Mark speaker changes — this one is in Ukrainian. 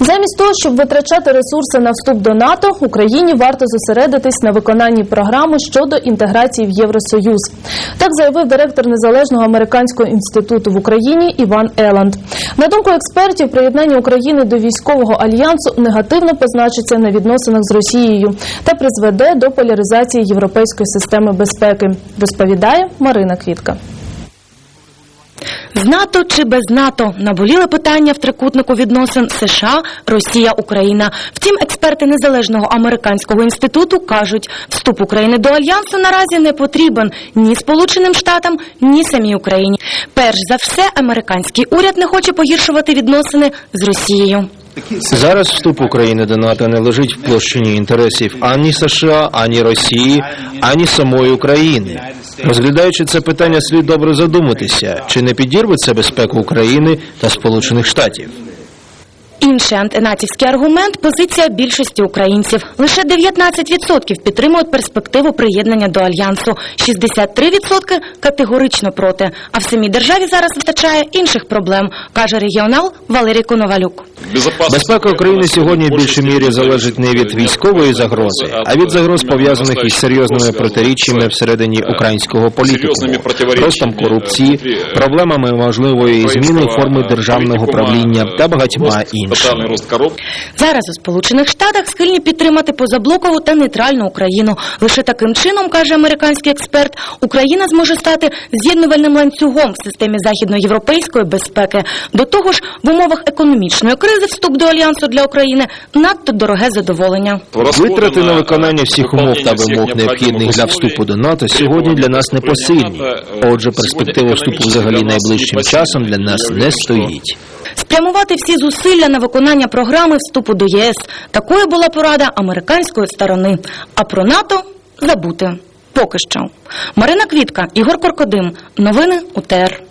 Speaker 1: Замість того, щоб витрачати ресурси на вступ до НАТО, Україні варто зосередитись на виконанні програми щодо інтеграції в Євросоюз. Так заявив директор незалежного американського інституту в Україні Іван Еланд. На думку експертів, приєднання України до військового альянсу негативно позначиться на відносинах з Росією та призведе до поляризації європейської системи безпеки. Розповідає Марина Квітка.
Speaker 2: НАТО чи без НАТО наболіли питання в трикутнику відносин США, Росія, Україна. Втім, експерти незалежного американського інституту кажуть, вступ України до альянсу наразі не потрібен ні Сполученим Штатам, ні самій Україні. Перш за все, американський уряд не хоче погіршувати відносини з Росією.
Speaker 3: Зараз вступ України до НАТО не лежить в площині інтересів ані США, ані Росії, ані самої України. Розглядаючи це питання, слід добре задуматися, чи не підірве це безпеку України та Сполучених Штатів.
Speaker 2: Інший антинатівський аргумент – позиція більшості українців. Лише 19% підтримують перспективу приєднання до Альянсу, 63% категорично проти. А в самій державі зараз вистачає інших проблем, каже регіонал Валерій Коновалюк.
Speaker 3: Безпека України сьогодні в більшій мірі залежить не від військової загрози, а від загроз пов'язаних із серйозними протиріччями всередині українського політикуму, ростом корупції, проблемами можливої зміни форми державного правління та багатьма іншими.
Speaker 2: Зараз у Сполучених Штатах схильні підтримати позаблокову та нейтральну Україну. Лише таким чином, каже американський експерт, Україна зможе стати з'єднувальним ланцюгом в системі західноєвропейської безпеки. До того ж, в умовах економічної кризи вступ до альянсу для України надто дороге задоволення.
Speaker 3: Витрати на виконання всіх умов та вимог необхідних для вступу до НАТО сьогодні для нас непосильні. Отже, перспектива вступу взагалі найближчим часом для нас не стоїть.
Speaker 2: Спрямувати всі зусилля на виконання програми вступу до ЄС. Такою була порада американської сторони. А про НАТО забути. Поки що. Марина Квітка, Ігор Коркодим. Новини УТР.